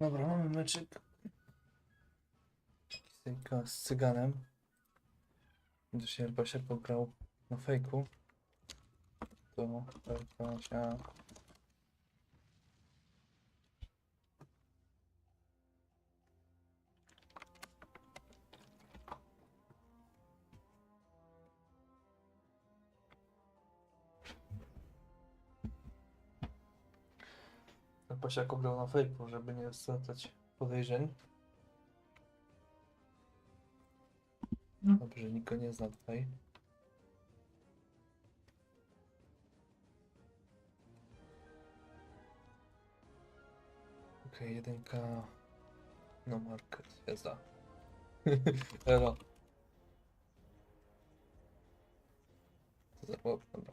Dobra, mamy meczyk. Z cyganem. Gdyż się chyba się pograł na fejku. To. Się grał na fejku, żeby nie zwracać podejrzeń. Dobrze, nikt go nie zna tutaj. Okej, jedynka. No market, jazda. Elo. Co za chłop, dobra.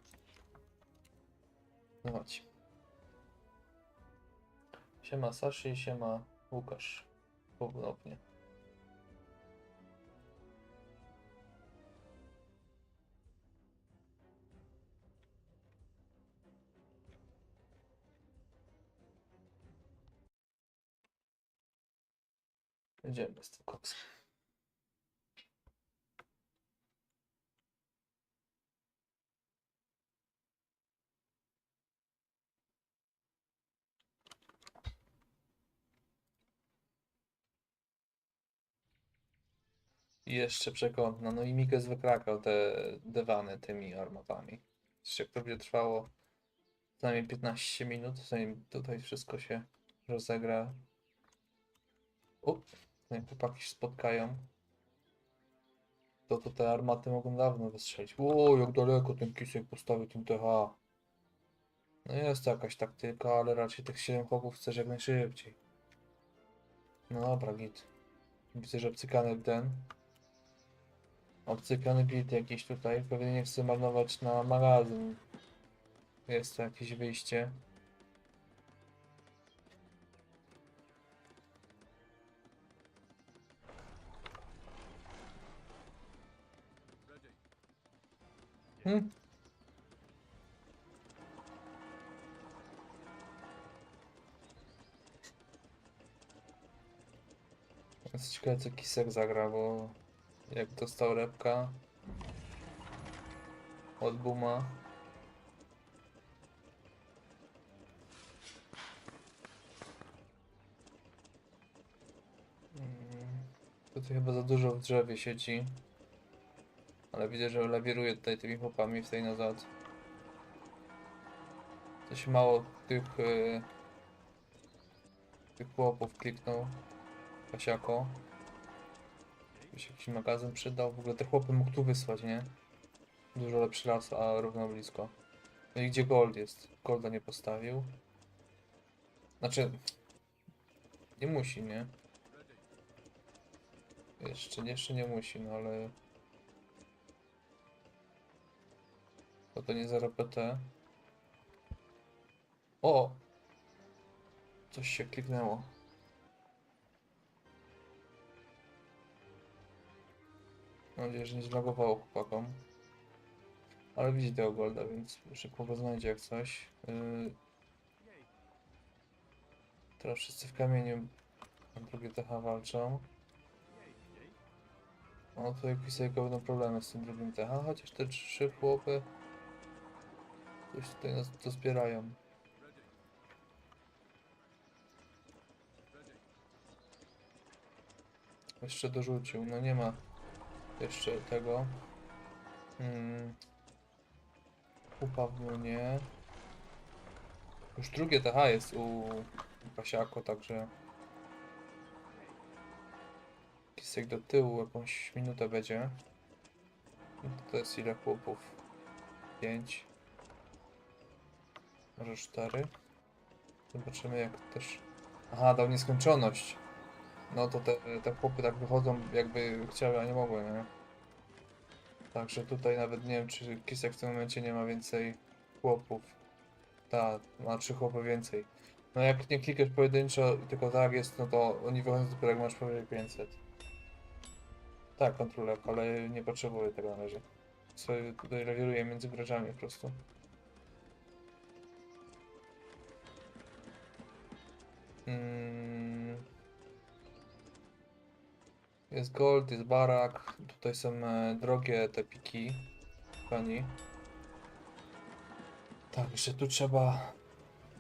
No chodź. Siema Sashi, siema Łukasz. Ponownie. Jedziemy z tym koksem. Jeszcze przekątna. No i Mikes wykrakał te dywany tymi armatami. Jak to będzie trwało co najmniej 15 minut, zanim tutaj wszystko się rozegra. O, zanim chłopaki się spotkają. To, to te armaty mogą dawno wystrzelić. O, jak daleko ten kisek postawił tym TH. No jest to jakaś taktyka, ale raczej tych 7 chłopów chcesz jak najszybciej. No dobra, git. Widzę, że obcykany ten. Obcykany git jakiś tutaj. Pewnie nie chce marnować na magazyn. Jest to jakieś wyjście. Hmm. Ciekawe co Kisek zagra, bo jak dostał repka od Buma. Mm, Tutaj chyba za dużo w drzewie siedzi. Ale widzę, że lawiruje tutaj tymi chłopami w tej nazad. Coś mało tych y, tych chłopów kliknął. Pasiako. By się jakiś magazyn przydał. W ogóle te chłopy mógł tu wysłać, nie? Dużo lepszy las, a równo blisko. No i gdzie Gold jest? Golda nie postawił. Znaczy... Nie musi, nie? Jeszcze, jeszcze nie musi, no ale... To to nie 0 PT. O! Coś się kliknęło. Mam nadzieję, że nie zlogowało chłopakom. Ale widzi tego golda, więc szybko go znajdzie jak coś. Yy... Teraz wszyscy w kamieniu na drugie TH walczą. O, tutaj Kisejko będą problemy z tym drugim TH, chociaż te trzy chłopy coś tutaj nas dozbierają. Jeszcze dorzucił, no nie ma jeszcze tego. Hmm. Kupa w młynie. Już drugie TH jest u Pasiako, także Kisek do tyłu jakąś minutę będzie. To jest ile chłopów? 5 Może 4 Zobaczymy jak też... Aha, dał nieskończoność. No to te, te chłopy tak wychodzą jakby chciały, a nie mogły, nie? Także tutaj nawet nie wiem, czy Kisek w tym momencie nie ma więcej chłopów. Tak, ma trzy chłopy więcej. No jak nie klikasz pojedynczo, tylko tak jest, no to oni wychodzą dopiero jak masz powyżej 500. Tak, kontroler, ale nie potrzebuję tego na razie. Sobie tutaj lawiruję między graczami po prostu. Mm. Jest gold, jest barak. Tutaj są e, drogie te piki. Pani. Tak, jeszcze tu trzeba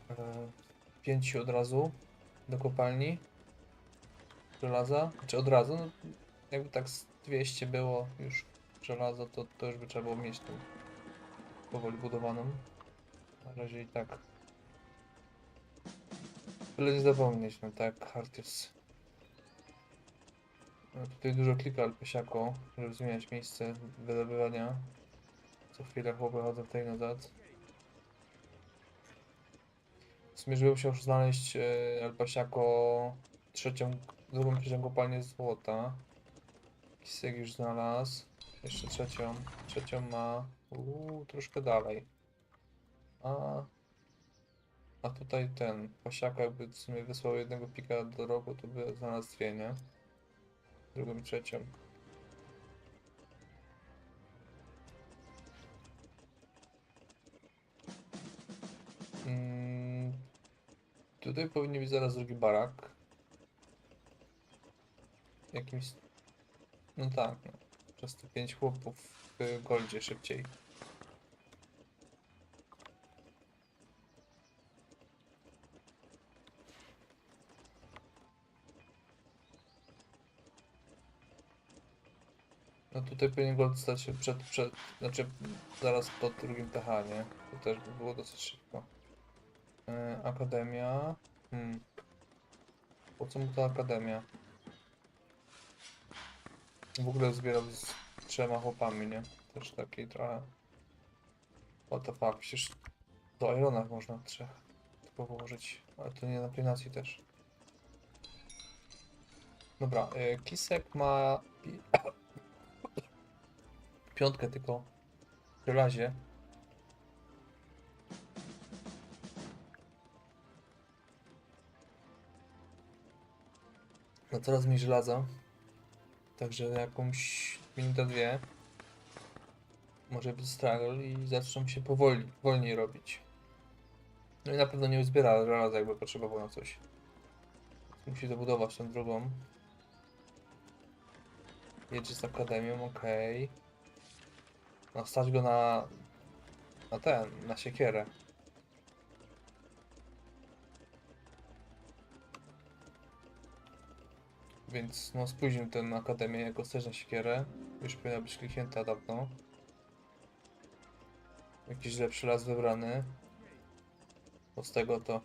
e, pięciu od razu do kopalni żelaza. Czy od razu? No, jakby tak z 200 było już żelaza, to, to już by trzeba było mieć tą powoli budowaną. Na razie i tak. Byle nie zapomnieć, no tak. No, tutaj dużo klika alpesiako, żeby zmieniać miejsce wydobywania. Co chwilę chłopy chodzą tutaj nazad. W sumie, żeby musiał już znaleźć e, alpesiako trzecią, drugą, trzecią kopalnię złota. Kisek już znalazł. Jeszcze trzecią. Trzecią ma uuu, troszkę dalej. A, a tutaj ten pasiaka jakby w sumie wysłał jednego pika do rogu, to by znalazł dwie, nie? Drugą trzecią. Mm, tutaj powinien być zaraz drugi barak. Jakimś... No tak, no. Przez te pięć chłopów w goldzie szybciej. No tutaj powinien gold stać się przed, przed, znaczy zaraz po drugim TH, nie? To też by było dosyć szybko. E, akademia. Hmm. Po co mu ta akademia? W ogóle zbierał z trzema chłopami, nie? Też taki trochę. What the fuck, przecież do Ironach można trzech tylko położyć, ale to nie na plinacji też. Dobra, y, Kisek ma piątkę tylko w żelazie. No coraz mniej żelaza. Także jakąś minutę, dwie może być struggle i zaczną się powoli, wolniej robić. No i na pewno nie uzbiera żelaza, jakby potrzebował na coś. Musi dobudować tą drugą. Jedzie z akademią, okej. No stać go na... na ten, na siekierę. Więc no spóźnił tę akademię jako też na siekierę. Już powinna być kliknięta dawno. Jakiś lepszy las wybrany. Bo z tego to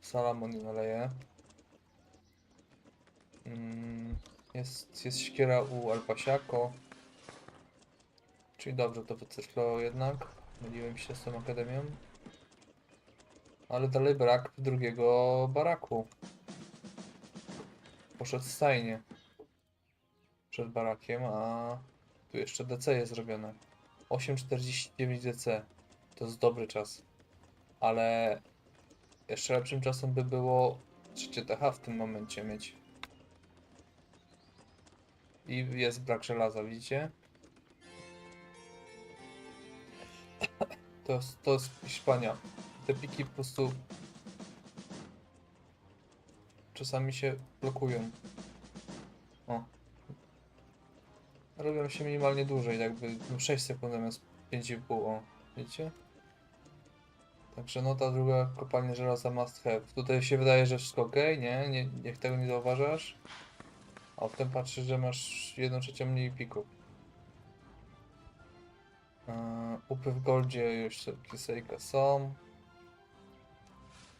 Salamon nie naleje. Mm, jest, jest siekiera u Alpasiako. Czyli dobrze to wycyrklował jednak. Myliłem się z tą akademią. Ale dalej brak drugiego baraku. Poszedł stajnie. Przed barakiem, a tu jeszcze DC jest zrobione. 8,49 DC. To jest dobry czas. Ale jeszcze lepszym czasem by było trzecie TH w tym momencie mieć. I jest brak żelaza, widzicie? To jest, to jest Hiszpania. Te piki po prostu czasami się blokują. O. Robią się minimalnie dłużej, jakby no 6 sekund zamiast 5,5, o. Wiecie? Także no ta druga kopalnia żelaza must have. Tutaj się wydaje, że wszystko ok, nie? nie? Tego nie zauważasz. A potem patrzysz, że masz jedną trzecią mniej pików. Eee, upy w goldzie już kisejka są.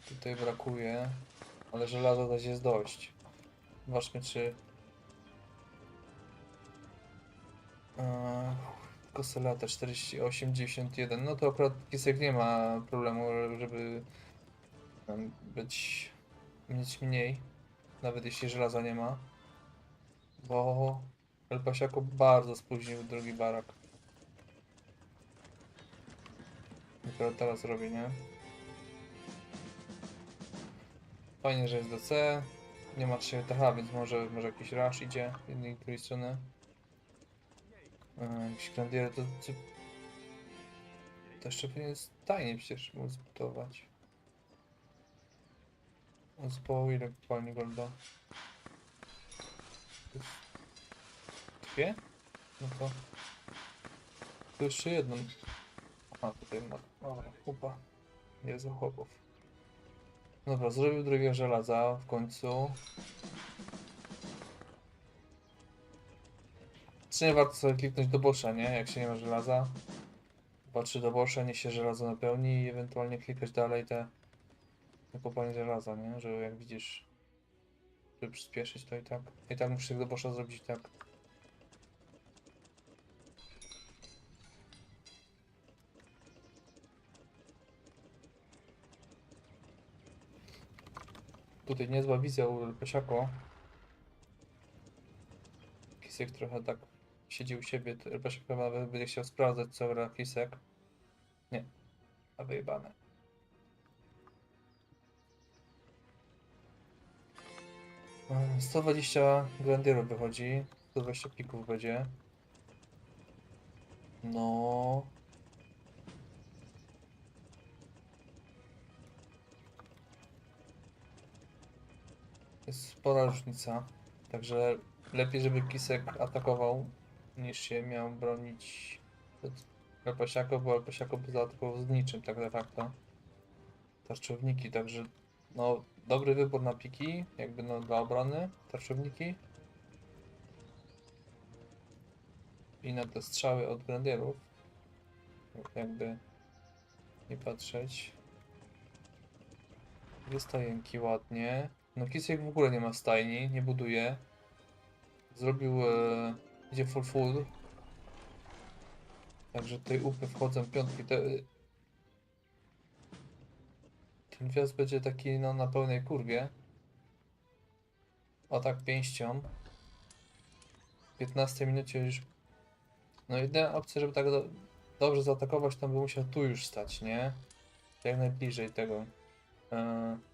Tutaj brakuje. Ale żelaza też jest dość. Zobaczmy czy... Eee, Koselata 48,91. No to akurat Kisek nie ma problemu, żeby być mieć mniej. Nawet jeśli żelaza nie ma. Bo El Pasiako bardzo spóźnił drugi barak. Dopiero teraz robi, nie? Fajnie, że jest DC. Nie ma się TH, więc może, może jakiś rush idzie z jednej drugiej strony. Eee, Jakieś grandiery to, to... To jeszcze powinien tajnie przecież móc zbudować. On zbudował ile kopalni golda? Dwie? No to... To jeszcze jedną. A, tutaj ma... Dobra, kupa. Jest za chłopów. Dobra, zrobił drugiego żelaza w końcu. Czy nie warto sobie kliknąć do bosza, nie? Jak się nie ma żelaza. Patrzy do bosza, niech się żelazo napełni i ewentualnie klikać dalej te... Na kopanie żelaza, nie? Że jak widzisz... Żeby przyspieszyć to i tak. I tak musisz do bosza zrobić tak. Tutaj niezła wizja u Pasiako. Kisek trochę tak siedzi u siebie. to Pasiak chyba nawet będzie chciał sprawdzać co gra Kisek. Nie. A wyjebane. E, 120 grandierów wychodzi. 120 pików będzie. No. Spora różnica. Także lepiej, żeby Kisek atakował, niż się miał bronić przed Elpasiako, bo Elpasiako by zaatakował z niczym tak de facto. Tarczowniki, także no dobry wybór na piki, jakby no dla obrony, tarczowniki. I na te strzały od grenadierów. Jakby nie patrzeć. Dwie stajenki ładnie. No Kisek w ogóle nie ma stajni, nie buduje. Zrobił, e, idzie full full. Także tutaj upy wchodzą piątki. Te, ten wjazd będzie taki no, na pełnej kurwie. O tak pięścią. W 15 minucie już... No jedyna opcja, żeby tak do, dobrze zaatakować, to by musiał tu już stać, nie? Jak najbliżej tego. Eee...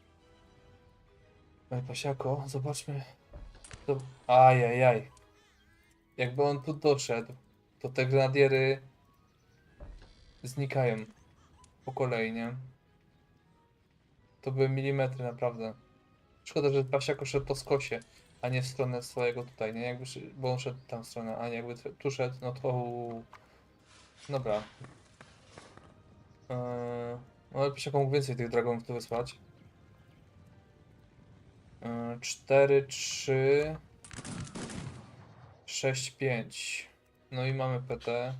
Oj, pasiako, zobaczmy. To... Ajajaj. Jakby on tu doszedł, to te grenadiery znikają po kolei, nie? To były milimetry naprawdę. Szkoda, że pasiako szedł po skosie, a nie w stronę swojego tutaj, nie? Jakby, bo on szedł tam w stronę, a nie jakby tu szedł, no to... Dobra. Eee... No ale pasiako mógł więcej tych dragonów tu wysłać. 4, 3, 6, 5. No i mamy PT.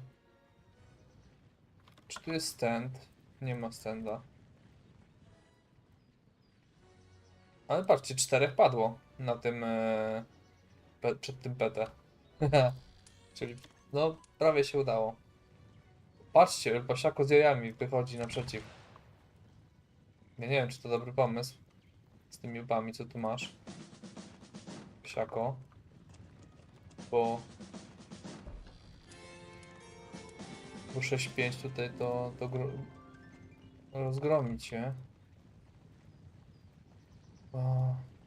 Czy tu jest stand? Nie ma standa. Ale patrzcie, czterech padło na tym pe, przed tym PT. Czyli no prawie się udało. Patrzcie, Pasiako z jajami wychodzi naprzeciw. Ja nie wiem, czy to dobry pomysł z tymi łbami, co tu masz. Psiako. Bo... Bo 6-5 tutaj to, to gro... rozgromić się.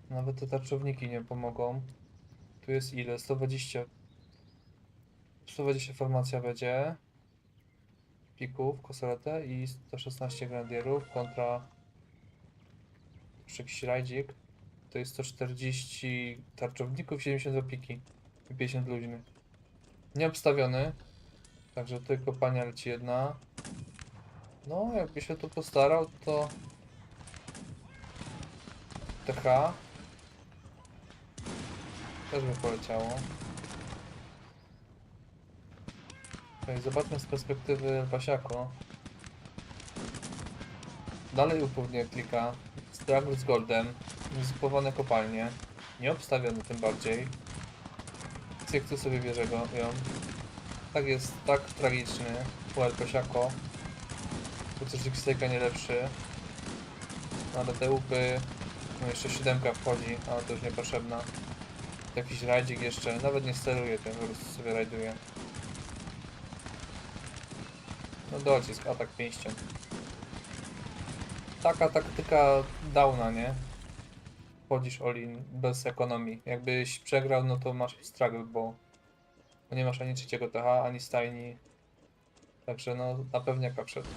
Nawet te tarczowniki nie pomogą. Tu jest ile? 120. 120 formacja będzie. Pików, kosaletę i 116 grenadierów kontra jeszcze jakiś rajdzik. To jest 140 tarczowników, 70 opiki i 50 luźnych. Nieobstawiony. Także tutaj kopania leci jedna. No, jakby się tu postarał, to... TH. Też by poleciało. Zobaczmy z perspektywy Pasiako. Dalej upównie klika. Straggle z Goldem. Zupowane kopalnie. Nieobstawione tym bardziej. Cyk tu sobie bierze go ją. Tak jest, tak tragiczny. Puel Kosiako. Tu też Xteka nie lepszy. Ale te upy. No jeszcze siódemka wchodzi, ale to już niepotrzebna. Jakiś rajdzik jeszcze. Nawet nie steruje tym, po prostu sobie rajduje. No docisk, atak pięścią taka taktyka downa, nie? Wchodzisz all-in bez ekonomii. Jakbyś przegrał, no to masz struggle, bo bo nie masz ani trzeciego TH, ani stajni. Także no, na pewniaka wszedł.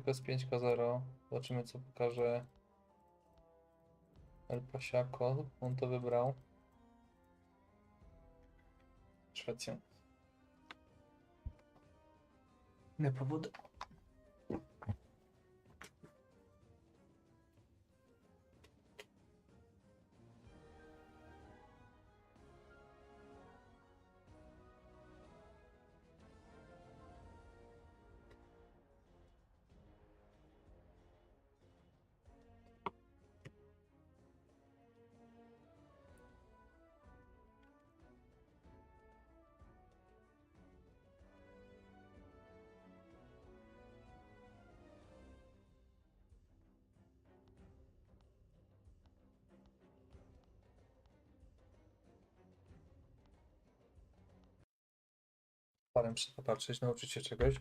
Na gierkę jest 5K0. Zobaczymy co pokaże El Pasiako. On to wybrał. Szwecja. Nie powód. Muszę popatrzeć, nauczyć się czegoś.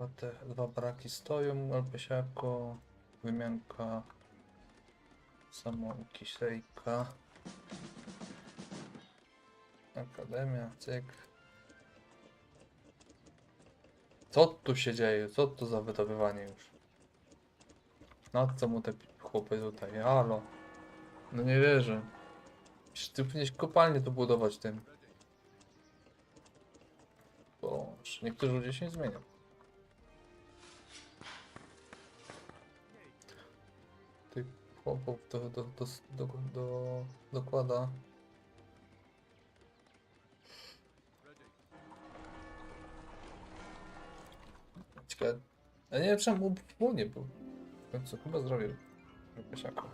Dwa, te, dwa baraki stoją, Alpesiako, wymianka, samouki, szejka, akademia, cyk. Co tu się dzieje? Co to za wydobywanie już? Na co mu te chłopy tutaj? Halo? No nie wierzę. Przecież ty powinieneś kopalnię tu budować tym. Boże, niektórzy ludzie się nie zmienią. Chłopów do, do, do, do, do, dokłada. Ciekawe. Ja nie wiem czemu płonie, bo w końcu chyba zrobił Kasiako.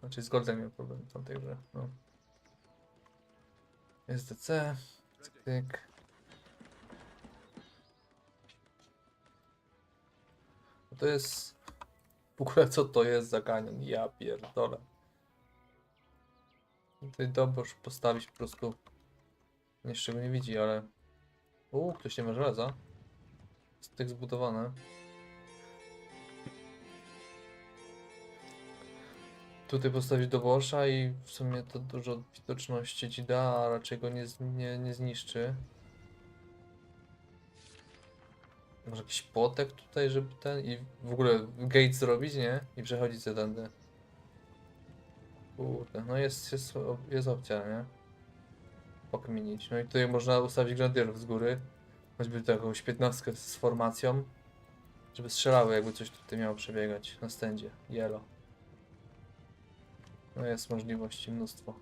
Znaczy z Goldem miał problem w tamtej grze. No. SDC. Cyk, cyk. To jest... W ogóle co to jest za kanion? Ja pierdolę. Tutaj dobrze postawić po prostu... Jeszcze go nie widzi, ale... Uuu, ktoś nie ma żelaza. Jest tak zbudowane. Tutaj postawić do Borsza i w sumie to dużo widoczności ci da, a raczej go nie, nie, nie zniszczy. Może jakiś płotek tutaj, żeby ten i w ogóle gate zrobić, nie? I przechodzić sobie tędy. Kurde, no jest, jest, jest opcja, nie? Pokminić. No i tutaj można ustawić grenadierów z góry. Choćby tu jakąś 15 z formacją. Żeby strzelały, jakby coś tutaj miało przebiegać na stędzie. Yellow. No jest możliwości mnóstwo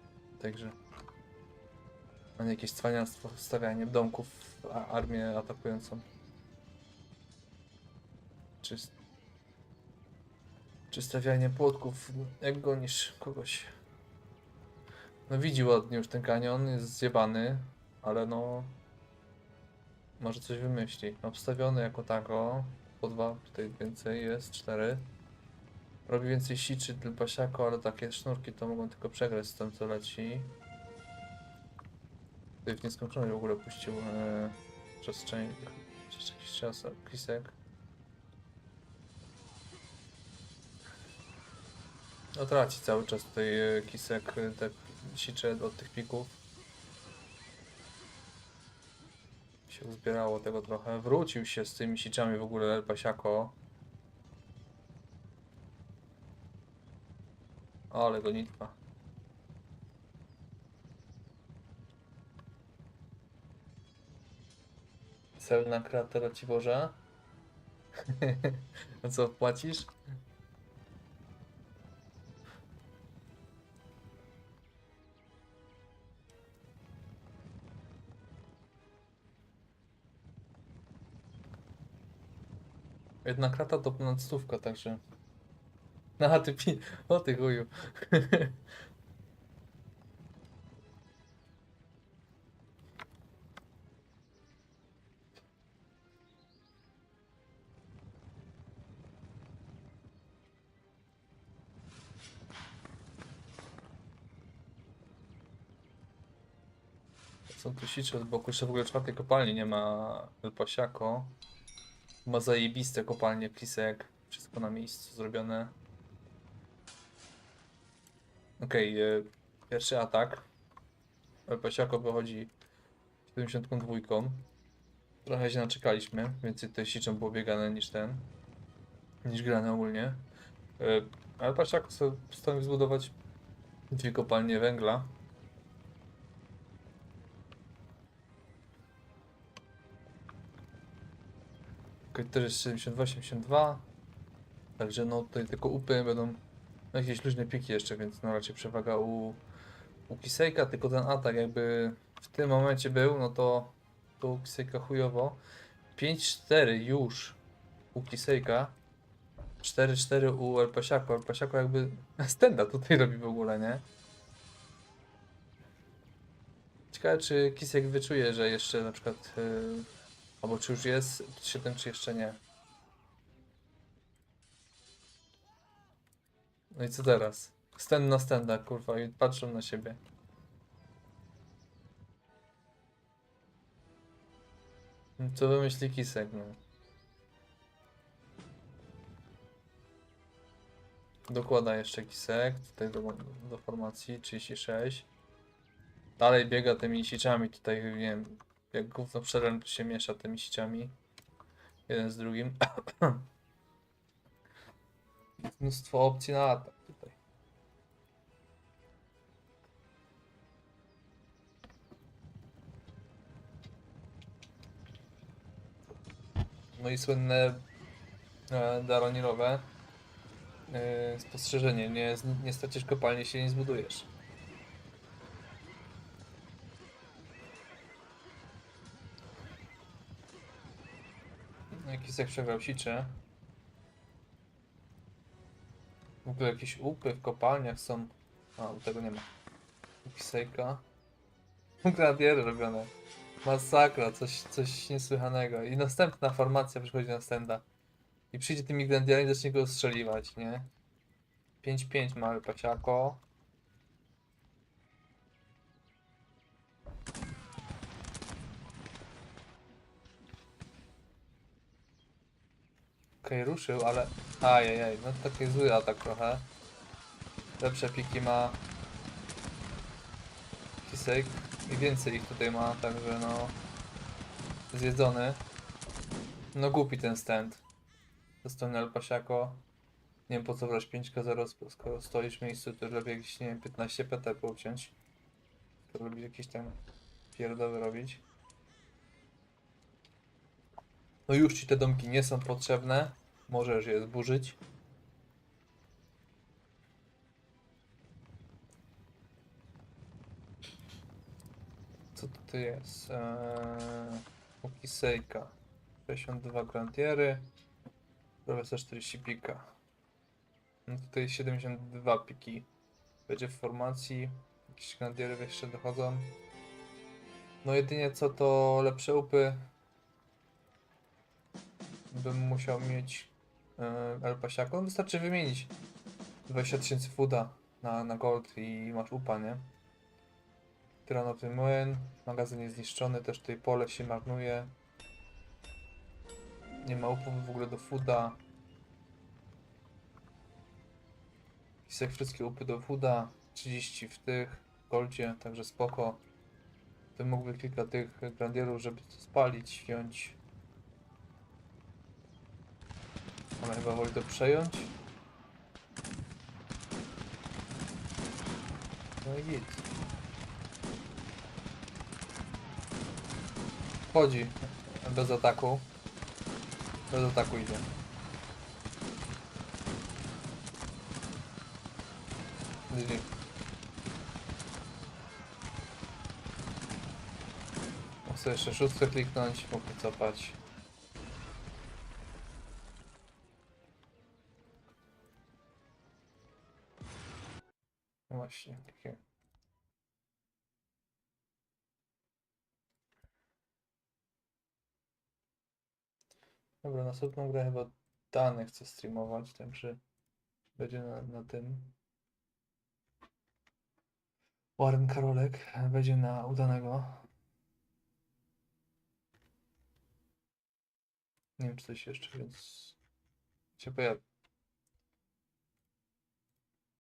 grze. A nie jakieś cwaniactwo, stawianie domków armię atakującą. Czy, czy stawianie płotków, jak gonisz kogoś. No widzi ładnie już ten kanion, jest zjebany, ale no... Może coś wymyśli. Obstawiony jako tako, po dwa, tutaj więcej jest, cztery. Robi więcej siczy dla pasiako, ale takie sznurki to mogą tylko przegrać z tym co leci. Tutaj w nieskończoność w ogóle puścił e, przestrzeń przez jakiś czas Kisek. No traci cały czas tutaj e, Kisek e, te sicze od tych pików. Się uzbierało tego trochę. Wrócił się z tymi siczami w ogóle El Pasiako. Ale gonitwa. Cel na kreatora ci Boża. A co, płacisz? Jedna krata to ponad stówka, także... Aha, ty pi... O ty chuju. Są tu sicze z boku, jeszcze w ogóle czwartej kopalni nie ma El Pasiako. Ma zajebiste kopalnie, plisek, wszystko na miejscu zrobione. Okej, e, pierwszy atak. El Pasiako wychodzi 72. Trochę się naczekaliśmy, więcej tutaj siczą było biegane niż ten, niż grane ogólnie. E, El Pasiako postanowił zbudować dwie kopalnie węgla. Okej, też jest 72, 72. Także no tutaj tylko upy będą no, jakieś luźne piki jeszcze, więc no raczej przewaga u, u Kisejka, tylko ten atak jakby w tym momencie był, no to, to u Kisejka chujowo. 5-4 już u Kisejka. 4-4 u El Pasiako. El Pasiako jakby stenda tutaj robi w ogóle, nie? Ciekawe czy Kisek wyczuje, że jeszcze na przykład yy, Albo czy już jest 7, czy jeszcze nie. No i co teraz? Stand na standa, kurwa, i patrzą na siebie. No Co wymyśli Kisek, no. Dokłada jeszcze Kisek, tutaj do, do formacji 36. Dalej biega tymi sieciami tutaj, nie wiem, jak gówno przeręcz się miesza tymi sieciami. Jeden z drugim. Mnóstwo opcji na atak tutaj. No i słynne e, daronirowe e, spostrzeżenie. Nie, nie stracisz kopalni, się nie zbudujesz. No i Kisek przegrał sicze. W ogóle jakieś łupy w kopalniach są. A, u tego nie ma. Kisejka. Gradiery robione. Masakra, coś, coś niesłychanego. I następna formacja przychodzi na stenda. I przyjdzie tymi grandiarami i zacznie go ostrzeliwać, nie? 5-5 mały pasiako. Okej, ruszył, ale... Ajajaj, no to taki zły atak trochę. Lepsze piki ma... Kisek. I więcej ich tutaj ma, także no... Zjedzony. No głupi ten stand. El Pasiako. Nie wiem po co brać 5k0, skoro stoisz w miejscu, to lepiej jakieś, nie wiem, 15 PT pouciąć. To robić jakieś tam pierdoły robić. No już ci te domki nie są potrzebne. Możesz je zburzyć. Co to tu jest? Eee, Ukisejka. 62 grantiery. Profesor 40 pika. No tutaj 72 piki. Będzie w formacji. Jakieś grantiery jeszcze dochodzą. No jedynie co to lepsze upy bym musiał mieć El Pasiako. No Wystarczy wymienić 20 tysięcy fooda na, na gold i masz upa, nie? Tyranowy młyn. Magazyn jest zniszczony, też tutaj pole się marnuje. Nie ma upływu w ogóle do fooda. Pisek wszystkie upy do fooda. 30 w tych, goldzie, także spoko. To mógłby kilka tych grandierów, żeby to spalić, wziąć. Ona chyba woli to przejąć. No i git. Chodzi. Bez ataku. Bez ataku idzie. GG. Mogę sobie jeszcze szóstkę kliknąć, mógł cofać. Następną grę chyba dane chcę streamować, także będzie na, na tym. Warren Karolek będzie na udanego. Nie wiem, czy coś jeszcze, więc się pojawi.